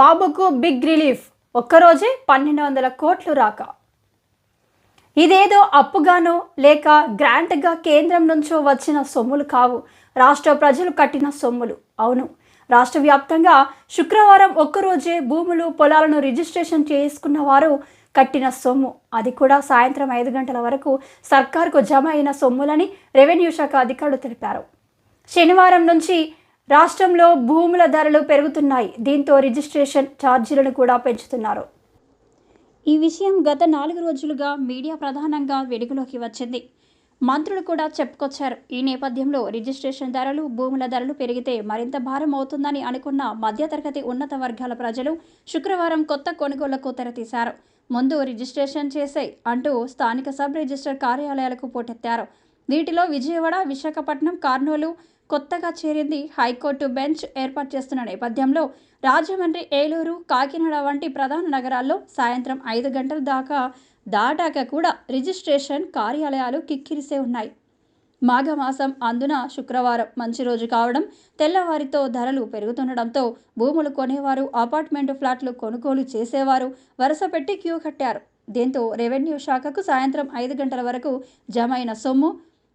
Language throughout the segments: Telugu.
బాబుకు బిగ్ రిలీఫ్. ఒక్కరోజే పన్నెండు వందల కోట్లు రాక. ఇదేదో అప్పుగానో లేక గ్రాంట్గా కేంద్రం నుంచో వచ్చిన సొమ్ములు కావు. రాష్ట్ర ప్రజలు కట్టిన సొమ్ములు. అవును. రాష్ట్ర వ్యాప్తంగా శుక్రవారం ఒక్కరోజే భూములు పొలాలను రిజిస్ట్రేషన్ చేసుకున్న వారు కట్టిన సొమ్ము. అది కూడా సాయంత్రం ఐదు గంటల వరకు సర్కార్కు జమ అయిన సొమ్ములని రెవెన్యూ శాఖ అధికారులు తెలిపారు. శనివారం నుంచి రాష్ట్రంలో భూముల ధరలు పెరుగుతున్నాయి. దీంతో రిజిస్ట్రేషన్ ఛార్జీలను కూడా పెంచుతున్నారు. ఈ విషయం గత నాలుగు రోజులుగా మీడియా ప్రధానంగా వెలుగులోకి వచ్చింది. మంత్రులు కూడా చెప్పుకొచ్చారు. ఈ నేపథ్యంలో రిజిస్ట్రేషన్ ధరలు భూముల ధరలు పెరిగితే మరింత భారం అవుతుందని అనుకున్న మధ్యతరగతి ఉన్నత వర్గాల ప్రజలు శుక్రవారం కొత్త కొనుగోళ్ళకు తెరతీశారు. ముందు రిజిస్ట్రేషన్ చేసే అంటూ స్థానిక సబ్ రిజిస్టర్ కార్యాలయాలకు పోటెత్తారు. వీటిలో విజయవాడ విశాఖపట్నం కర్నూలు కొత్తగా చేరింది హైకోర్టు బెంచ్ ఏర్పాటు చేస్తున్న నేపథ్యంలో రాజమండ్రి ఏలూరు కాకినాడ వంటి ప్రధాన నగరాల్లో సాయంత్రం ఐదు గంటల దాకా దాటాక కూడా రిజిస్ట్రేషన్ కార్యాలయాలు కిక్కిరిసే ఉన్నాయి. మాఘమాసం అందున శుక్రవారం మంచి రోజు కావడం తెల్లవారితో ధరలు పెరుగుతుండడంతో భూములు కొనేవారు అపార్ట్మెంట్ ఫ్లాట్లు కొనుగోలు చేసేవారు వరుస పెట్టి క్యూ కట్టారు. దీంతో రెవెన్యూ శాఖకు సాయంత్రం ఐదు గంటల వరకు జమైన సొమ్ము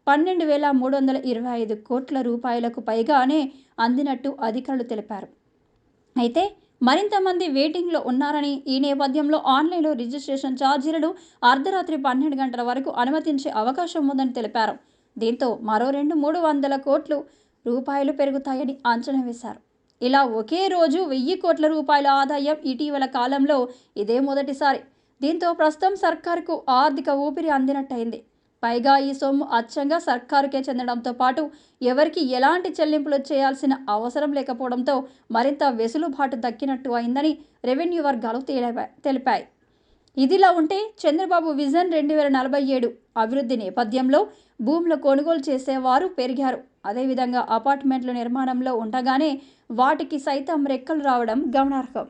పన్నెండు వేల మూడు వందల ఇరవై ఐదు కోట్ల రూపాయలకు పైగానే అందినట్టు అధికారులు తెలిపారు. అయితే మరింత మంది వెయిటింగ్లో ఉన్నారని ఈ నేపథ్యంలో ఆన్లైన్లో రిజిస్ట్రేషన్ ఛార్జీలను అర్ధరాత్రి పన్నెండు గంటల వరకు అనుమతించే అవకాశం ఉందని తెలిపారు. దీంతో మరో రెండు మూడు వందల కోట్లు రూపాయలు పెరుగుతాయని అంచనా వేశారు. ఇలా ఒకే రోజు వెయ్యి కోట్ల రూపాయల ఆదాయం ఇటీవల కాలంలో ఇదే మొదటిసారి. దీంతో ప్రస్తుతం సర్కారుకు ఆర్థిక ఊపిరి అందినట్టయింది. పైగా ఈ సొమ్ము అచ్చంగా సర్కారుకే చెందడంతో పాటు ఎవరికి ఎలాంటి చెల్లింపులు చేయాల్సిన అవసరం లేకపోవడంతో మరింత వెసులుబాటు దక్కినట్టు అయిందని రెవెన్యూ వర్గాలు తెలిపాయి. ఇదిలా ఉంటే చంద్రబాబు విజన్ రెండు వేల నలభై ఏడు అభివృద్ధి నేపథ్యంలో భూముల కొనుగోలు చేసేవారు పెరిగారు. అదేవిధంగా అపార్ట్మెంట్ల నిర్మాణంలో ఉండగానే వాటికి సైతం రెక్కలు రావడం గమనార్హం.